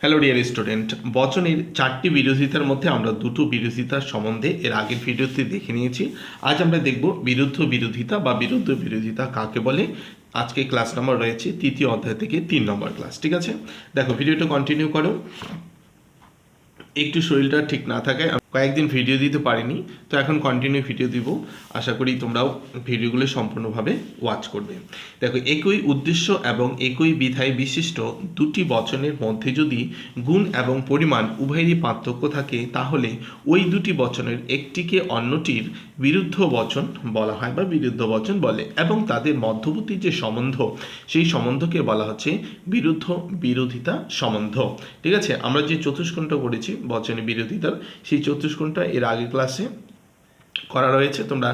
Hello dear student বচনের চারটি বিরোধিতার মধ্যে আমরা দুটো বিরোধিতার সম্বন্ধে এর আগের ভিডিওতে দেখে নিয়েছি। আজ আমরা দেখব বিরুদ্ধ বিরোধিতা বা বিরুদ্ধ বিরোধিতা কাকে বলে। আজকে ক্লাস নাম্বার রয়েছে তৃতীয় অধ্যায় থেকে তিন নম্বর ক্লাস ঠিক আছে? দেখো ভিডিওটা কন্টিনিউ করো। একটু শরীরটা ঠিক না থাকায় কয়েকদিন ভিডিও দিতে পারিনি, তো এখন কন্টিনিউ ভিডিও দিব। আশা করি তোমরাও ভিডিওগুলো সম্পূর্ণভাবে ওয়াচ করবে। দেখো, একই উদ্দেশ্য এবং একই বিধায় বিশিষ্ট দুটি বচনের মধ্যে যদি গুণ এবং পরিমাণ উভয়েরই পার্থক্য থাকে, তাহলে ওই দুটি বচনের একটিকে অন্যটির বিরুদ্ধ বচন বলা হয় বা বিরুদ্ধ বচন বলে এবং তাদের মধ্যবর্তী যে সম্বন্ধ, সেই সম্বন্ধকে বলা হচ্ছে বিরুদ্ধ বিরোধিতা সম্বন্ধ। ঠিক আছে? আমরা যে চতুষ্কণ্ঠ করেছি বচনের বিরোধিতার, সেই চতুষ্কোণটা এর আগে ক্লাসে করা রয়েছে। তোমরা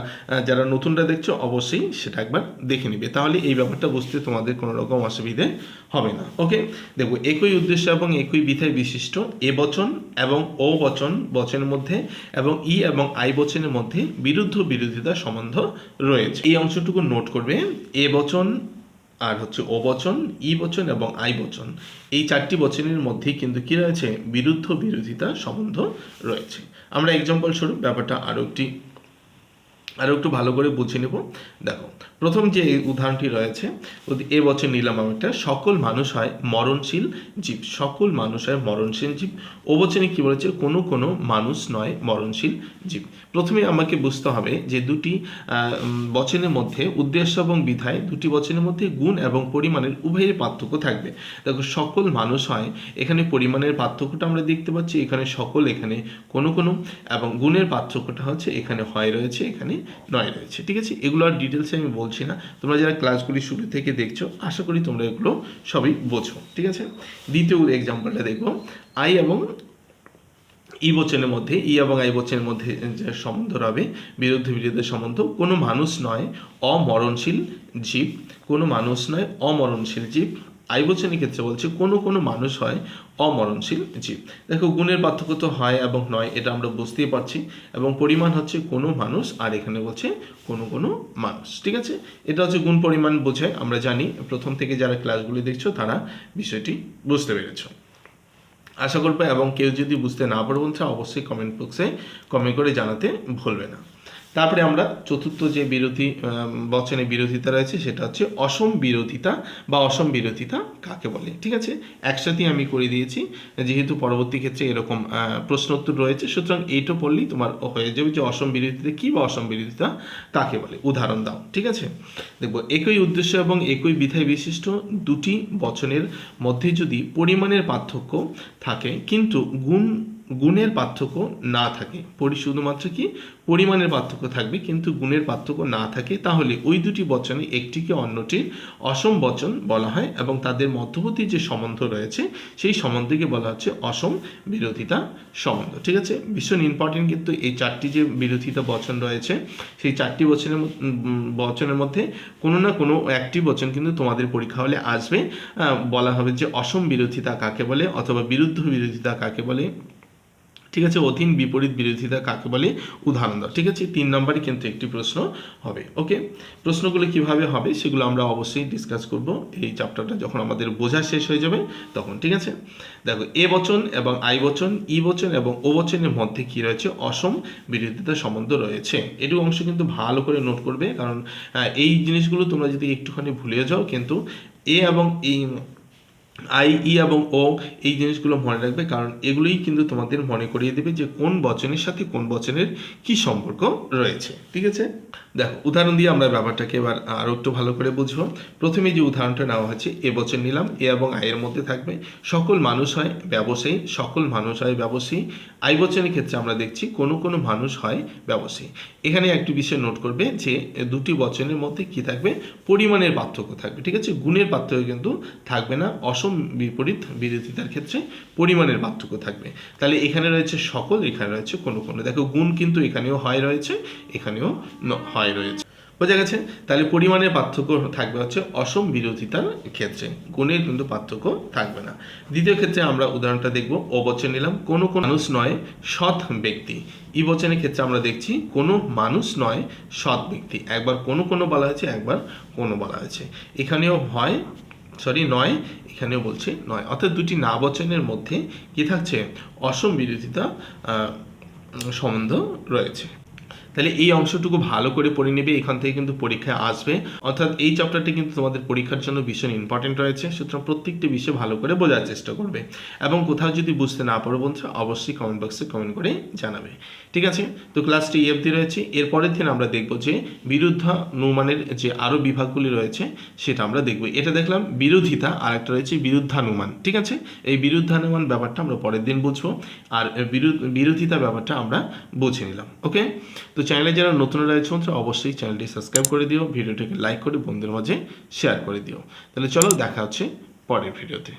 যারা নতুনটা দেখছ, অবশ্যই সেটা একবার দেখে নিবে। তাহলে এই ব্যাপারটা বুঝতে তোমাদের কোনো রকম অসুবিধে হবে না। ওকে দেখো, একই উদ্দেশ্য এবং একই বিধায় বিশিষ্ট এ বচন এবং ও বচন, বচনের মধ্যে এবং ই এবং আই বচনের মধ্যে বিরুদ্ধ বিরোধিতা সম্বন্ধ রয়েছে। এই অংশটুকু নোট করবে। এ বচন আর হচ্ছে ও বচন, ই বচন এবং আই বচন। এই চারটি বচনের মধ্যে কিন্তু কি রয়েছে? বিরুদ্ধ বিরোধিতা সম্বন্ধ রয়েছে। আমরা এক্সাম্পল স্বরূপ ব্যাপারটা আরও একটি আরও একটু ভালো করে বুঝে নেব। দেখো, প্রথম যে উদাহরণটি রয়েছে ওদি- এ বছর নিলাম একটা, সকল মানুষ হয় মরণশীল জীব, সকল মানুষ হয় মরণশীল জীব। ও বচনে কি বলেছে? কোনো কোনো মানুষ নয় মরণশীল জীব। প্রথমে আমাকে বুঝতে হবে যে দুটি বচনের মধ্যে উদ্দেশ্য এবং বিধায় দুটি বচনের মধ্যে গুণ এবং পরিমাণের উভয়ের পার্থক্য থাকবে। দেখো, সকল মানুষ হয়, এখানে পরিমাণের পার্থক্যটা আমরা দেখতে পাচ্ছি, এখানে সকল, এখানে কোনো কোনো, এবং গুণের পার্থক্যটা হচ্ছে, এখানে হয় রয়েছে, এখানে নয় রয়েছে, ঠিক আছে? এগুলো আর ডিটেলসে আমি বলছি না। তোমরা যারা ক্লাসগুলি শুরু থেকে দেখছ, আশা করি তোমরা এগুলো সবই বোঝো, ঠিক আছে? দ্বিতীয় এক্সাম্পলটা দেখব। আই এবং ই বচনের মধ্যে ই এবং আই বচনের মধ্যে যে সম্বন্ধ রবে, বিরুদ্ধ বিরোধের সম্বন্ধ, কোনো মানুষ নয় অমরণশীল জীব। কোনো মানুষ নয় অমরণশীল জীব। আই বচনের ক্ষেত্রে বলছে, কোনো কোনো মানুষ হয় অমরণশীল জীব। দেখো, গুণের পার্থক্য তো হয় এবং নয়, এটা আমরা বুঝতেই পারছি। এবং পরিমাণ হচ্ছে কোনো মানুষ, আর এখানে বলছে কোনো কোনো মানুষ, ঠিক আছে? এটা হচ্ছে গুণ পরিমাণ বোঝায়, আমরা জানি। প্রথম থেকে যারা ক্লাসগুলি দেখছ, তারা বিষয়টি বুঝতে পেরেছ। আশা করব, এবং কেউ যদি বুঝতে না পারো বলছে, অবশ্যই কমেন্ট বক্সে কমেন্ট করে জানাতে ভুলবে না। তারপরে আমরা চতুর্থ যে বিরোধী বচনে বিরোধিতা রয়েছে সেটা হচ্ছে অসম বিরোধিতা বা অসম বিরোধিতা কাকে বলে ঠিক আছে? একসাথেই আমি করে দিয়েছি যেহেতু পরবর্তী ক্ষেত্রে এরকম আহ, প্রশ্ন উত্তর রয়েছে সুতরাং এইটা পড়লেই তোমার হয়ে যাবে যে অসম বিরোধিতা কী বা অসম বিরোধিতা কাকে বলে উদাহরণ দাও ঠিক আছে? দেখব একই উদ্দেশ্য এবং একই বিধায় বিশিষ্ট দুটি বচনের মধ্যে যদি পরিমাণের পার্থক্য থাকে কিন্তু গুণ গুণের পার্থক্য না থাকে। পরি শুধুমাত্র কি? পরিমাণের পার্থক্য থাকবে, কিন্তু গুণের পার্থক্য না থাকে, তাহলে ওই দুটি বচনে, একটিকে অন্যটির অসম বচন বলা হয় এবং তাদের মধ্যবর্তী যে সম্বন্ধ রয়েছে, সেই সম্বন্ধকে বলা হচ্ছে অসম বিরোধিতা সম্বন্ধ। ঠিক আছে? ভীষণ ইম্পর্টেন্ট কিন্তু এই চারটি যে বিরোধিতা বচন রয়েছে, সেই চারটি বচনের বচনের মধ্যে কোনো না কোনো একটি বচন কিন্তু তোমাদের পরীক্ষা হলে আসবে। বলা হবে যে অসম বিরোধিতা কাকে বলে? অথবা বিরুদ্ধ বিরোধিতা কাকে বলে? ঠিক আছে অধীন বিপরীত বিরোধিতা কাকে বলে? উদাহরণ দাও। ঠিক আছে, তিন নম্বরে কিন্তু একটি প্রশ্ন হবে ওকে প্রশ্নগুলো কীভাবে হবে সেগুলো আমরা অবশ্যই ডিসকাস করব এই চ্যাপ্টারটা যখন আমাদের বোঝা শেষ হয়ে যাবে, তখন, ঠিক আছে? দেখো, এ বচন এবং আই বচন, ই বচন এবং ও বচনের মধ্যে কি রয়েছে? অসম বিরোধিতা সম্বন্ধ রয়েছে। এটুকু অংশ কিন্তু ভালো করে নোট করবে, কারণ এই জিনিসগুলো তোমরা যদি একটুখানি ভুলে যাও, কিন্তু এ এবং এই আই, ই এবং ও এই জিনিসগুলো মনে রাখবে, কারণ এগুলোই কিন্তু তোমাদের মনে করিয়ে দেবে যে কোন বচনের সাথে কোন বচনের কি সম্পর্ক রয়েছে, ঠিক আছে? দেখো, উদাহরণ দিয়ে আমরা ব্যাপারটাকে এবার আরও একটু ভালো করে বুঝব। প্রথমে যে উদাহরণটা নেওয়া হচ্ছে এ বচন নিলাম, এ এবং আয়ের মধ্যে থাকবে। সকল মানুষ হয় ব্যবসায়ী, সকল মানুষ হয় ব্যবসায়ী। আই বচনের ক্ষেত্রে আমরা দেখছি কোনো কোনো মানুষ হয় ব্যবসায়ী। এখানে একটি বিষয় নোট করবে যে, দুটি বচনের মধ্যে কি থাকবে? পরিমাণের পার্থক্য থাকবে, ঠিক আছে? গুণের পার্থক্য কিন্তু থাকবে না, অসম বিপরীত বিরোধিতার ক্ষেত্রে পরিমাণের পার্থক্য থাকবে। তাহলে এখানে রয়েছে সকল, এখানে রয়েছে কোনো কোনো। দেখো, গুণ কিন্তু এখানেও হয় রয়েছে, এখানেও ন- হয় রয়েছে। বোঝা গেছে? তাহলে পরিমাণের পার্থক্য থাকবে হচ্ছে অসম বিরোধিতার ক্ষেত্রে। গুণের কিন্তু পার্থক্য থাকবে না। দ্বিতীয় ক্ষেত্রে আমরা উদাহরণটা দেখব। ও বচন নিলাম, কোনো কোনো মানুষ নয়, সৎ ব্যক্তি। ই বচনের ক্ষেত্রে আমরা দেখছি, কোনো মানুষ নয়, সৎ ব্যক্তি। একবার কোনো কোনো বলা হয়েছে, একবার কোনো বলা হয়েছে। এখানেও হয় সরি নয়, এখানেও বলছে নয়। অর্থাৎ দুটি না বচনের মধ্যে কি থাকছে? অসম বিরোধিতা সম্বন্ধ রয়েছে। তাহলে এই অংশটুকু ভালো করে পড়ে নেবে, এখান থেকে কিন্তু পরীক্ষায় আসবে। অর্থাৎ এই চ্যাপ্টারটি কিন্তু তোমাদের পরীক্ষার জন্য ভীষণ ইম্পর্টেন্ট রয়েছে, সুতরাং প্রত্যেকটি বিষয় ভালো করে বোঝার চেষ্টা করবে। এবং কোথাও যদি বুঝতে না পারো বন্ধুরা অবশ্যই কমেন্ট বক্সে কমেন্ট করে জানাবে। ঠিক আছে? তো ক্লাসটি এই অবধি রয়েছে। এরপরের দিন আমরা দেখব যে বিরুদ্ধা নুমানের যে আরও বিভাগগুলি রয়েছে, সেটা আমরা দেখব। এটা দেখলাম বিরোধিতা আর একটা রয়েছে বিরুদ্ধানুমান। ঠিক আছে? এই বিরুদ্ধানুমান ব্যাপারটা আমরা পরের দিন বুঝব। আর বিরোধিতা ব্যাপারটা আমরা বুঝে নিলাম। ওকে তো চ্যানেলে যারা নতুন রয়েছে বন্ধুরা, অবশ্যই চ্যানেলটি সাবস্ক্রাইব করে দিও, ভিডিওটাকে লাইক করে বন্ধুদের মাঝে শেয়ার করে দিও। তাহলে চলো দেখা হচ্ছে পরের ভিডিওতে